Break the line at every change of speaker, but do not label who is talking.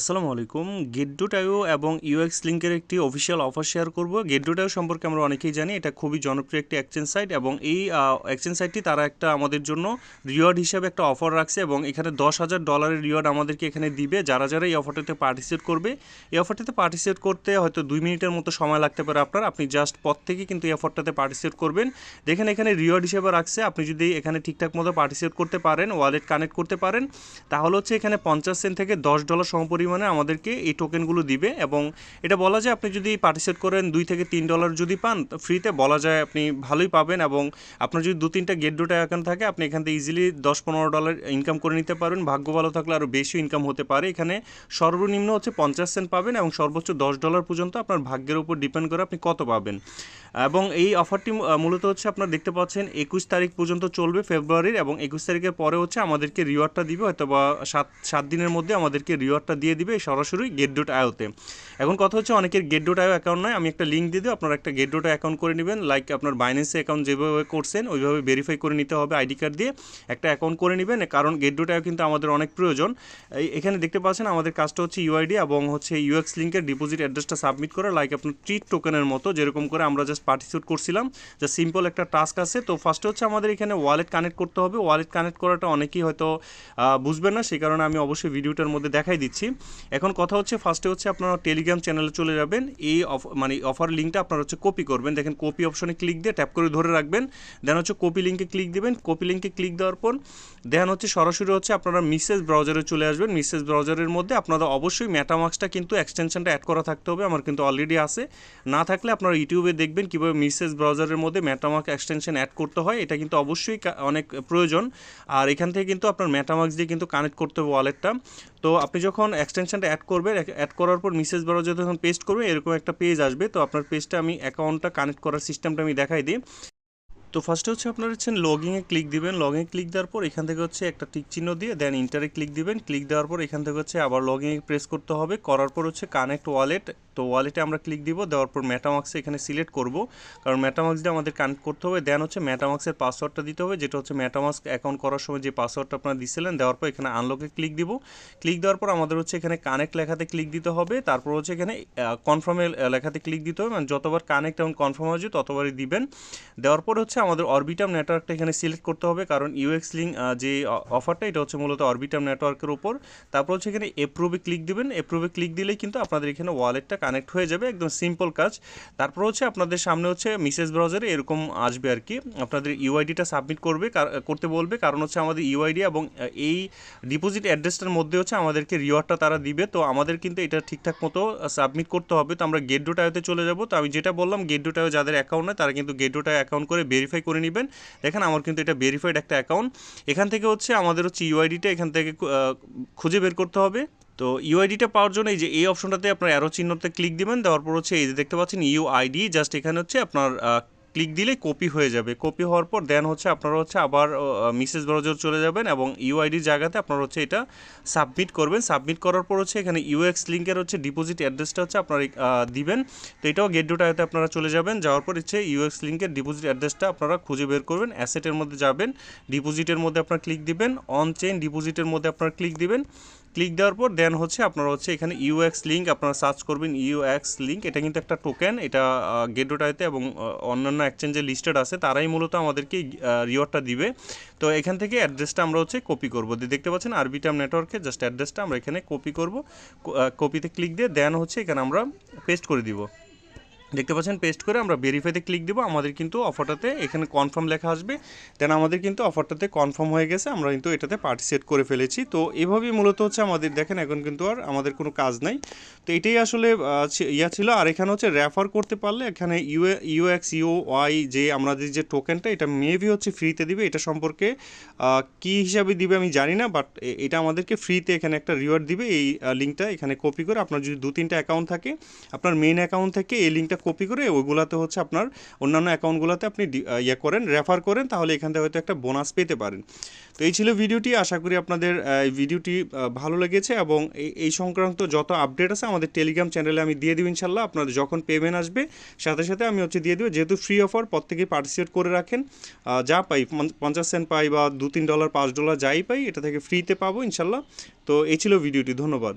আসসালামু আলাইকুম। গেড্ডোটাইও এবং ইউএক্স লিঙ্কের একটি অফিসিয়াল অফার শেয়ার করব। গেড্ডোটাইও সম্পর্কে আমরা অনেকেই জানি, এটা খুবই জনপ্রিয় একটি এক্সচেঞ্জ সাইট এবং এই এক্সচেঞ্জ সাইটটি তারা একটা আমাদের জন্য রিওয়ার্ড হিসাবে একটা অফার রাখছে এবং এখানে দশ হাজার ডলারের রিওয়ার্ড আমাদেরকে এখানে দিবে। যারা যারা এই অফারটাতে পার্টিসিপেট করবে, এই অফারটাতে পার্টিসিপেট করতে হয়তো দুই মিনিটের মতো সময় লাগতে পারে আপনার। আপনি জাস্ট পর থেকে কিন্তু এই অফারটাতে পার্টিসিপেট করবেন। দেখেন এখানে রিওয়ার্ড হিসেবে রাখছে। আপনি যদি এখানে ঠিকঠাক মতো পার্টিসিপেট করতে পারেন ওয়ালেট কানেক্ট করতে পারেন, তাহলে হচ্ছে এখানে পঞ্চাশ সেন্ট থেকে দশ ডলার সমপরিমাণে আমাদেরকে এই টোকেনগুলো দিবে এবং এটা বলা যায় আপনি যদি পার্টিসিপেট করেন দুই থেকে তিন ডলার যদি পান ফ্রিতে বলা যায় আপনি ভালোই পাবেন এবং আপনার যদি দু তিনটা গেট ডোটা অ্যাকাউন্ট থাকে, আপনি এখান থেকে ইজিলি দশ পনেরো ডলার ইনকাম করে নিতে পারবেন। ভাগ্য ভালো থাকলে আরও বেশি ইনকাম হতে পারে। এখানে সর্বনিম্ন হচ্ছে পঞ্চাশ সেন্ট পাবেন এবং সর্বোচ্চ দশ ডলার পর্যন্ত আপনার ভাগ্যের উপর ডিপেন্ড করে আপনি কত পাবেন। এবং এই অফারটি মূলত হচ্ছে আপনারা দেখতে পাচ্ছেন একুশ তারিখ পর্যন্ত চলবে ফেব্রুয়ারির এবং একুশ তারিখের পরে হচ্ছে আমাদেরকে রিওয়ার্ডটা দিবে হয়তো বা সাত সাত দিনের মধ্যে আমাদেরকে রিওয়ার্ডটা দিয়ে দিবে সরাসরি গেট ডট আয়োতে এখন কথা হচ্ছে অনেকের গেট ডট আয়ো অ্যাকাউন্ট নয়, আমি একটা লিঙ্ক দিয়ে দিই আপনারা একটা গেট ডট অ্যাকাউন্ট করে নেবেন। লাইক আপনার বাইন্যান্সে অ্যাকাউন্ট যেভাবে করছেন, ওইভাবে ভেরিফাই করে নিতে হবে আইডি কার্ড দিয়ে। একটা অ্যাকাউন্ট করে নেবেন, কারণ গেট ডট আয়ো কিন্তু আমাদের অনেক প্রয়োজন। এখানে দেখতে পাচ্ছেন আমাদের কাজটা হচ্ছে ইউআইডি এবং হচ্ছে ইউএক্স লিঙ্কের ডিপোজিট অ্যাড্রেসটা সাবমিট করা। লাইক আপনার ট্রিট টোকেনের মতো, যেরকম করে আমরা জাস্ট পার্টিসিপেট করছিলাম। যা সিম্পল একটা টাস্ক আছে। তো ফার্স্টে হচ্ছে আমাদের এখানে ওয়ালেট কানেক্ট করতে হবে। ওয়ালেট কানেক্ট করাটা অনেকেই হয়তো বুঝবেন না সেই কারণে আমি অবশ্যই ভিডিওটার মধ্যে দেখাই দিচ্ছি। এখন কথা হচ্ছে ফার্স্টে হচ্ছে আপনারা টেলিগ্রাম চ্যানেলে চলে যাবেন। এই মানে অফার লিঙ্কটা আপনারা হচ্ছে কপি করবেন। দেখেন কপি অপশনে ক্লিক দিয়ে ট্যাপ করে ধরে রাখবেন। দেন হচ্ছে কপি লিঙ্কে ক্লিক দিবেন। কপি লিঙ্কে ক্লিক দেওয়ার পর দেন হচ্ছে সরাসরি হচ্ছে আপনারা মিসেস ব্রাউজারে চলে আসবেন। মিসেস ব্রাউজারের মধ্যে আপনারা অবশ্যই মেটামার্কসটা কিন্তু এক্সটেনশনটা অ্যাড করা থাকতে হবে। আমার কিন্তু অলরেডি আছে। না থাকলে আপনারা ইউটিউবে দেখবেন কীভাবে মিসেস ব্রাউজারের মধ্যে ম্যাটামার্ক এক্সটেনশন অ্যাড করতে হয়। এটা কিন্তু অবশ্যই অনেক প্রয়োজন। আর এখান থেকে কিন্তু আপনার মেটামার্কস দিয়ে কিন্তু কানেক্ট করতে হবে ওয়ালেটটা তো আপনি যখন এক্সটেনশনটা অ্যাড করবে অ্যাড করার পর মিসেস ব্রাউজার যখন পেস্ট করবে, এরকম একটা পেজ আসবে। তো আপনার পেজটা আমি অ্যাকাউন্টটা কানেক্ট করার সিস্টেমটা আমি দেখাই দিই। তো ফার্স্টে হচ্ছে আপনার হচ্ছে লগিংয়ে ক্লিক দিবেন। লগিংয়ে ক্লিক দেওয়ার পর এখান থেকে হচ্ছে একটা টিক চিহ্ন দিয়ে দেন ইন্টারে ক্লিক দিবেন। ক্লিক দেওয়ার পর এখান থেকে হচ্ছে আবার লগিংয়ে প্রেস করতে হবে। করার পর হচ্ছে কানেক্ট ওয়ালেট তো ওয়ালেটে আমরা ক্লিক দিব। দেওয়ার পর ম্যাটামাক্সে এখানে সিলেক্ট করব। কারণ ম্যাটামাক্স দিয়ে আমাদের কানেক্ট করতে হবে। দেন হচ্ছে ম্যাটামাক্সের পাসওয়ার্ডটা দিতে হবে, যেটা হচ্ছে ম্যাটামাক্স অ্যাকাউন্ট করার সময় যে পাসওয়ার্ডটা আপনারা দিছিলেন, দেওয়ার পর এখানে আনলকে ক্লিক দিব। ক্লিক দেওয়ার পর আমাদের হচ্ছে এখানে কানেক্ট লেখাতে ক্লিক দিতে হবে। তারপর হচ্ছে এখানে কনফার্মে লেখাতে ক্লিক দিতে হবে। মানে যতবার কানেক্ট এবং কনফার্ম হয়েছে ততবারই দিবেন। দেওয়ার পর হচ্ছে আমাদের অরবিটাম নেটওয়ার্কটা এখানে সিলেক্ট করতে হবে, কারণ ইউএক্স লিঙ্ক যে অফারটা এটা হচ্ছে মূলত অরবিটাম নেটওয়ার্কের উপর। তারপর হচ্ছে এখানে এপ্রুভে ক্লিক দিবেন। এপ্রুভে ক্লিক দিলেই কিন্তু আপনাদের এখানে ওয়ালেটটা কানেক্ট হয়ে যাবে, একদম সিম্পল কাজ। তারপর হচ্ছে আপনাদের সামনে হচ্ছে মিসেস ব্রাউজারে এরকম আসবে আর কি। আপনাদের ইউআইডিটা সাবমিট করবে করতে বলবে। কারণ হচ্ছে আমাদের ইউআইডি এবং এই ডিপোজিট অ্যাড্রেসটার মধ্যে হচ্ছে আমাদেরকে রিওয়ার্ডটা তারা দিবে। তো আমাদের কিন্তু এটা ঠিকঠাক মতো সাবমিট করতে হবে। তো আমরা গেট ডোটায়োতে চলে যাব। তো আমি যেটা বললাম গেট যাদের অ্যাকাউন্ট নেই, তারা কিন্তু গেট ডোটায় অ্যাকাউন্ট করে ভেরিফাই করে নেবেন। দেখেন আমার কিন্তু এটা ভেরিফাইড একটা অ্যাকাউন্ট এখান থেকে হচ্ছে আমাদের হচ্ছে ইউআইডিটা এখান থেকে খুঁজে বের করতে হবে। তো ইউআইডিটা পাওয়ার জন্য এই যে এই অপশনটাতে আপনার অ্যারো চিহ্নতে ক্লিক দিবেন। দেওয়ার পর হচ্ছে এই যে দেখতে পাচ্ছেন ইউআইডি জাস্ট এখানে হচ্ছে আপনার ক্লিক দিলে কপি হয়ে যাবে। কপি হওয়ার পর দেন হচ্ছে আপনারা হচ্ছে আবার মিসেস ব্রাউজার চলে যাবেন এবং ইউআইডির জায়গাতে আপনারা হচ্ছে এটা সাবমিট করবেন। সাবমিট করার পর হচ্ছে এখানে ইউএক্স লিঙ্কের হচ্ছে ডিপোজিট অ্যাড্রেসটা হচ্ছে আপনারা দিবেন। তো এটাও গেট ডোটাতে আপনারা চলে যাবেন। যাওয়ার পর হচ্ছে ইউএক্স লিঙ্কের ডিপোজিট অ্যাড্রেসটা আপনারা খুঁজে বের করবেন। অ্যাসেটের মধ্যে যাবেন। ডিপোজিটের মধ্যে আপনারা ক্লিক দিবেন। অন চেইন ডিপোজিটের মধ্যে আপনারা ক্লিক দিবেন। ক্লিক দেওয়ার পর দেন হচ্ছে আপনারা হচ্ছে এখানে ইউএক্স লিঙ্ক আপনারা সার্চ করবেন ইউএক্স লিঙ্ক এটা কিন্তু একটা টোকেন এটা গেডোটাইতে এবং অন্যান্য এক্সচেঞ্জে লিস্টেড আছে। তারাই মূলত আমাদেরকে রিওয়ার্ডটা দিবে। তো এখান থেকে অ্যাড্রেসটা আমরা হচ্ছে কপি করব। দেখতে পাচ্ছেন আরবিটাম নেটওয়ার্কে জাস্ট অ্যাড্রেসটা আমরা এখানে কপি করব। কপিতে ক্লিক দিয়ে দেন হচ্ছে এখানে আমরা পেস্ট করে দিব। দেখতে পাচ্ছেন পেস্ট করে আমরা ভেরিফাইতে ক্লিক দেবো। আমাদের কিন্তু অফারটাতে এখানে কনফার্ম লেখা আসবে। দেন আমাদের কিন্তু অফারটাতে কনফার্ম হয়ে গেছে। আমরা কিন্তু এটাতে পার্টিসিপেট করে ফেলেছি। তো এভাবেই মূলত হচ্ছে আমাদের, দেখেন এখন কিন্তু আর আমাদের কোনো কাজ নাই। তো এটাই আসলে ইয়া ছিল। আর এখানে হচ্ছে রেফার করতে পারলে এখানে ইউ ইউএক্স ইউ ওয়াই যে আমাদের যে টোকেনটা এটা মেবি হচ্ছে ফ্রিতে দিবে। এটা সম্পর্কে কি হিসাবে দিবে আমি জানি না বাট এটা আমাদেরকে ফ্রিতে এখানে একটা রিওয়ার্ড দিবে। এই লিঙ্কটা এখানে কপি করে আপনার যদি দু তিনটা অ্যাকাউন্ট থাকে, আপনার মেন অ্যাকাউন্ট থেকে এই লিঙ্কটা কপি করে ওইগুলাতে হচ্ছে আপনার অন্যান্য অ্যাকাউন্টগুলোতে আপনি ইয়ে করেন রেফার করেন, তাহলে এখান থেকে হয়তো একটা বোনাস পেতে পারেন। তো এই ছিল ভিডিওটি আশা করি আপনাদের ভিডিওটি ভালো লেগেছে এবং এই সংক্রান্ত যত আপডেট আছে আমাদের টেলিগ্রাম চ্যানেলে আমি দিয়ে দিব ইনশাল্লাহ আপনাদের যখন পেমেন্ট আসবে, সাথে সাথে আমি হচ্ছে দিয়ে দেবো। যেহেতু ফ্রি অফার প্রত্যেকেই পার্টিসিপেট করে রাখেন। যা পাই পঞ্চাশ সেন্ট পাই বা দু তিন ডলার পাঁচ ডলার যাই পাই, এটা থেকে ফ্রিতে পাবো ইনশাল্লাহ তো এই ছিল ভিডিওটি ধন্যবাদ।